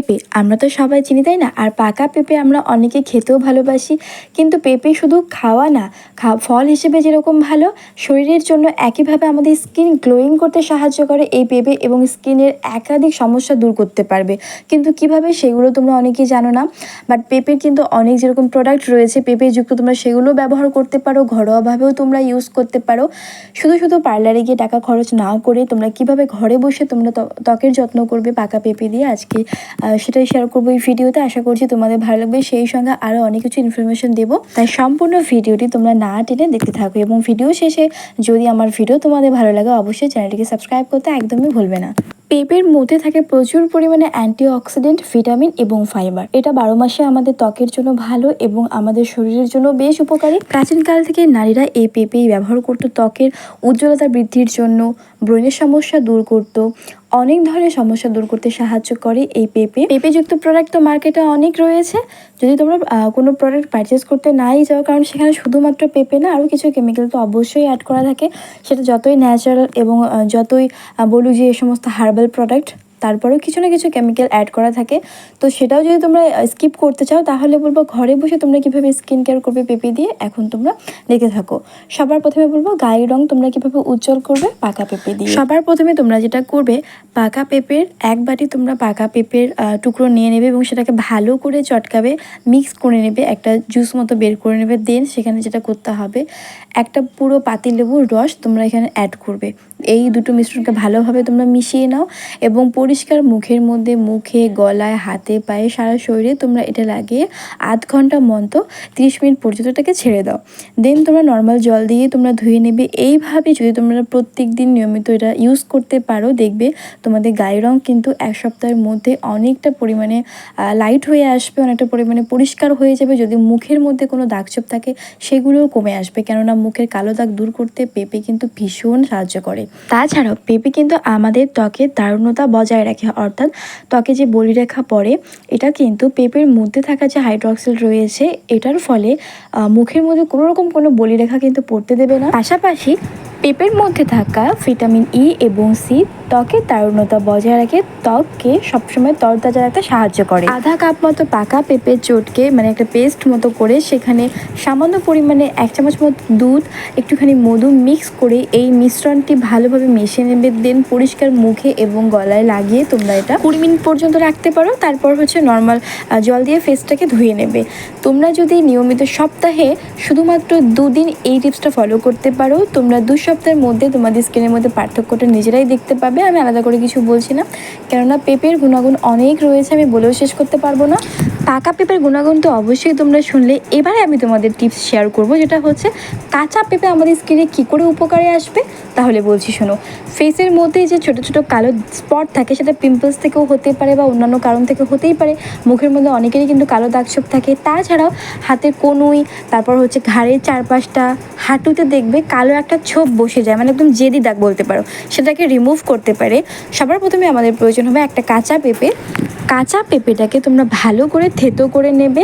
পেঁপে, আমরা তো সবাই চিনি, তাই না? আর পাকা পেঁপে আমরা অনেকে খেতেও ভালোবাসি, কিন্তু পেঁপে শুধু খাওয়া না ফল হিসেবে যেরকম ভালো, শরীরের জন্য একইভাবে আমাদের স্কিন গ্লোয়িং করতে সাহায্য করে, এই পেঁপে এবং স্কিনের একাধিক সমস্যা দূর করতে পারবে। কিন্তু কীভাবে সেগুলো তোমরা অনেকেই জানো না বাট পেঁপের কিন্তু অনেক যেরকম প্রোডাক্ট রয়েছে পেঁপে যুক্ত তোমরা সেগুলো ব্যবহার করতে পারো, ঘরোয়াভাবেও তোমরা ইউজ করতে পারো। শুধু শুধু পার্লারে গিয়ে টাকা খরচ না করে তোমরা কীভাবে ঘরে বসে তোমরা ত্ব- ত্বকের যত্ন করবে পাকা পেঁপে দিয়ে আজকে সেটাই শেয়ার করব এই ভিডিওতে আশা করছি তোমাদের ভালো লাগবে। সেই সঙ্গে আরও অনেক কিছু ইনফরমেশন দেবো। তাই সম্পূর্ণ ভিডিওটি তোমরা না টেনে দেখতে থাকো। এবং ভিডিও শেষে যদি আমার ভিডিও তোমাদের ভালো লাগে, অবশ্যই চ্যানেলটিকে সাবস্ক্রাইব করতে একদমই ভুলবে না। পেঁপের মধ্যে থাকে প্রচুর পরিমাণে অ্যান্টিঅক্সিডেন্ট ভিটামিন এবং ফাইবার এটা বারো মাসে আমাদের ত্বকের জন্য ভালো এবং আমাদের শরীরের জন্য বেশ উপকারী। প্রাচীনকাল থেকে নারীরা এই পেঁপেই ব্যবহার করতো। ত্বকের উজ্জ্বলতা বৃদ্ধির জন্য ব্রণের সমস্যা দূর করত। অনেক ধরনের সমস্যা দূর করতে সাহায্য করে এই পেঁপে। পেঁপেযুক্ত প্রোডাক্ট তো মার্কেটে অনেক রয়েছে। যদি তোমরা কোনো প্রোডাক্ট পারচেস করতে নাই যাও, কারণ সেখানে শুধুমাত্র পেঁপে না, আরও কিছু কেমিক্যাল তো অবশ্যই অ্যাড করা থাকে। সেটা যতই ন্যাচারাল এবং যতই বলু বলুক যে এ সমস্ত হার্বাল প্রোডাক্ট তারপরেও কিছু না কিছু কেমিক্যাল অ্যাড করা থাকে। তো সেটাও যদি তোমরা স্কিপ করতে চাও, তাহলে বলব ঘরে বসে তোমরা কীভাবে স্কিন কেয়ার করবে পেঁপে দিয়ে, এখন তোমরা দেখে থাকো। সবার প্রথমে বলব, গায়ের রং তোমরা কীভাবে উজ্জ্বল করবে, পাকা পেঁপে দিয়ে। সবার প্রথমে তোমরা যেটা করবে, পাকা পেঁপের এক বাটি তোমরা পাকা পেঁপের টুকরো নিয়ে নেবে এবং সেটাকে ভালো করে চটকাবে মিক্স করে নেবে, একটা জুস মতো বের করে নেবে দেন সেখানে যেটা করতে হবে, একটা পুরো পাতিলেবুর রস তোমরা এখানে অ্যাড করবে। এই দুটো মিশ্রণকে ভালোভাবে তোমরা মিশিয়ে নাও এবং পরিষ্কার মুখের মধ্যে মুখে, গলায়, হাতে, পায়ে, সারা শরীরে তোমরা এটা লাগিয়ে আধ ঘণ্টা মতো তিরিশ মিনিট পর্যন্ত এটাকে ছেড়ে দাও। দেন তোমরা নর্মাল জল দিয়ে তোমরা ধুয়ে নেবে। এইভাবে যদি তোমরা প্রত্যেক দিন নিয়মিত এটা ইউজ করতে পারো, দেখবে তোমাদের গায়ের রং কিন্তু এক সপ্তাহের মধ্যে অনেকটা পরিমাণে লাইট হয়ে আসবে, অনেকটা পরিমাণে পরিষ্কার হয়ে যাবে। যদি মুখের মধ্যে কোনো দাগছোপ থাকে, সেগুলোও কমে আসবে। কেননা মুখের কালো দাগ দূর করতে পেঁপে কিন্তু ভীষণ সাহায্য করে। তাছাড়াও পেঁপে কিন্তু আমাদের ত্বকের দারুণতা বজায় রাখে, অর্থাৎ ত্বকে যে বলিরেখা পড়ে, এটা কিন্তু পেঁপের মধ্যে থাকা যে হাইড্রক্সিল রয়েছে, এটার ফলে মুখের মধ্যে কোনো রকম কোনো বলিরেখা কিন্তু পড়তে দেবে না। পাশাপাশি পেঁপের মধ্যে থাকা ভিটামিন ই এবং সি ত্বকের তারুণ্যতা বজায় রাখে। ত্বককে সবসময় তরতাজা রাখতে সাহায্য করে। আধা কাপ মতো পাকা পেঁপের চটকে মানে একটা পেস্ট মতো করে সেখানে সামান্য পরিমাণে এক চামচ মতো দুধ, একটুখানি মধু মিক্স করে এই মিশ্রণটি ভালোভাবে মিশিয়ে নেবে। দেন পরিষ্কার মুখে এবং গলায় লাগিয়ে তোমরা এটা কুড়ি মিনিট পর্যন্ত রাখতে পারো। তারপর হচ্ছে নর্মাল জল দিয়ে ফেসটাকে ধুয়ে নেবে। তোমরা যদি নিয়মিত সপ্তাহে শুধুমাত্র দুদিন এই টিপসটা ফলো করতে পারো, তোমরা দু সপ্তাহের মধ্যে তোমাদের স্কিনের মধ্যে পার্থক্যটা নিজেরাই দেখতে পাবে, আমি আলাদা করে কিছু বলছি না। কেননা পেঁপের গুণাগুণ অনেক রয়েছে, আমি বলেও শেষ করতে পারব না। পাকা পেঁপের গুণাগুণ তো অবশ্যই তোমরা শুনলে। এবারে আমি তোমাদের টিপস শেয়ার করব, যেটা হচ্ছে কাঁচা পেঁপে আমাদের স্কিনে কী করে উপকারে আসবে? তাহলে বলছি, শোনো। ফেসের মধ্যে যে ছোট ছোট কালো স্পট থাকে, সেটা পিম্পলস থেকেও হতে পারে বা অন্যান্য কারণ থেকে হতেই পারে। মুখের মধ্যে অনেকেরই কিন্তু কালো দাগছোপ থাকে। তাছাড়াও হাতের কনুই, তারপর হচ্ছে ঘাড়ের চারপাশটা, হাঁটুতে দেখবে কালো একটা ছোপ বসে যায় মানে একদম জেদি দাগ বলতে পারো। সেটাকে রিমুভ করতে পারে। সবার প্রথমে আমাদের প্রয়োজন হবে একটা কাঁচা পেঁপে। কাঁচা পেঁপেটাকে তোমরা ভালো করে থেতো করে নেবে।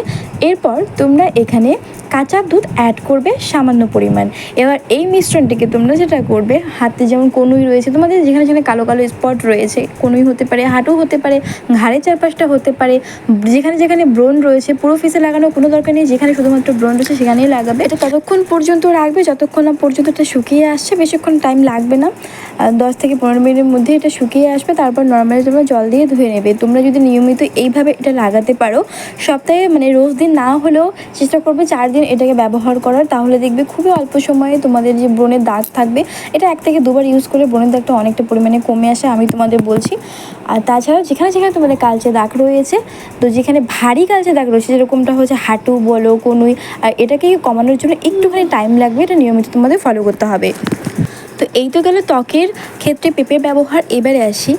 এরপর তোমরা এখানে কাঁচা দুধ অ্যাড করবে সামান্য পরিমাণ। এবার এই মিশ্রণটিকে তোমরা যেটা করবে, হাতে যেমন কনুই রয়েছে, তোমাদের যেখানে যেখানে কালো কালো স্পট রয়েছে, কনুই হতে পারে, হাঁটু হতে পারে, ঘাড়ের চারপাশটা হতে পারে, যেখানে যেখানে ব্রণ রয়েছে, পুরো ফেসে লাগানোর কোনো দরকার নেই, যেখানে শুধুমাত্র ব্রণ রয়েছে সেখানেই লাগাবে। এটা ততক্ষণ পর্যন্ত রাখবে, যতক্ষণ না পর্যন্ত এটা শুকিয়ে আসছে। বেশিক্ষণ টাইম লাগবে না। দশ থেকে পনেরো মিনিটের মধ্যে এটা শুকিয়ে আসবে, তারপর নর্মালি তোমরা জল দিয়ে ধুয়ে নেবে। তোমরা যদি নিয়মিত এইভাবে এটা লাগাতে পারো, সপ্তাহে মানে রোজ দিন না হলেও চেষ্টা করবে চার দিন এটাকে ব্যবহার করার। তাহলে দেখবে খুবই অল্প সময়ে তোমাদের যে ব্রণের দাগ থাকবে, এটা এক থেকে দুবার ইউজ করে ব্রণের দাগটা অনেকটা পরিমাণে কমে আসে, আমি তোমাদের বলছি। আর তাছাড়াও যেখানে যেখানে তোমাদের কালচে দাগ রয়েছে, তো যেখানে ভারী কালচে দাগ রয়েছে, যেরকমটা হচ্ছে হাঁটু, বলো, কনুই, আর এটাকে কমানোর জন্য একটুখানি টাইম লাগবে, এটা নিয়মিত তোমাদের ফলো করতে হবে। তো এই তো গেল ত্বকের ক্ষেত্রে পেঁপের ব্যবহার এবারে আসি।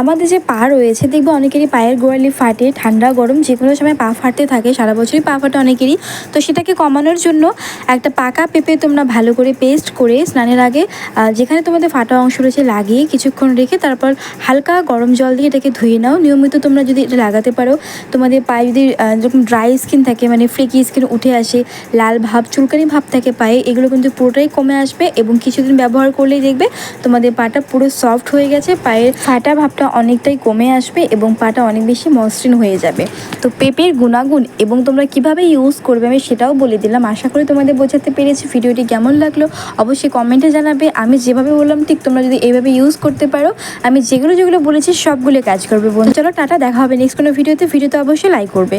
আমাদের যে পা রয়েছে, দেখবে অনেকেরই পায়ের গোড়ালি ফাটে, ঠান্ডা, গরম যে কোনো সময় পা ফাটতে থাকে, সারা বছরই পা ফাটে অনেকেরই। তো সেটাকে কমানোর জন্য একটা পাকা পেঁপে তোমরা ভালো করে পেস্ট করে স্নানের আগে যেখানে তোমাদের ফাটা অংশ রয়েছে লাগিয়ে কিছুক্ষণ রেখে তারপর হালকা গরম জল দিয়ে এটাকে ধুয়ে নাও। নিয়মিত তোমরা যদি এটা লাগাতে পারো, তোমাদের পায়ে যদি যেরকম ড্রাই স্কিন থাকে মানে ফ্লেকি স্কিন উঠে আসে, লাল ভাব, চুলকানি ভাব থাকে পায়ে, এগুলো কিন্তু পুরোটাই কমে আসবে এবং কিছুদিন ব্যবহার করলেই দেখবে তোমাদের পাটা পুরো সফট হয়ে গেছে, পায়ের ফাটা ভাবটা অয়েলিনেসটা অনেকটাই কমে আসবে এবং পাটা অনেক বেশি মসৃণ হয়ে যাবে। তো পেঁপের গুণাগুণ এবং তোমরা কীভাবে ইউজ করবে আমি সেটাও বলে দিলাম। আশা করি তোমাদের বোঝাতে পেরেছি। ভিডিওটি কেমন লাগল অবশ্যই কমেন্টে জানাবে। আমি যেভাবে বললাম, ঠিক তোমরা যদি এইভাবে ইউজ করতে পারো, আমি যেগুলো যেগুলো বলেছি সবগুলো কাজ করবে বন্ধু। চলো, টাটা, দেখা হবে নেক্সট কোনো ভিডিওতে। ভিডিওতে অবশ্যই লাইক করবে।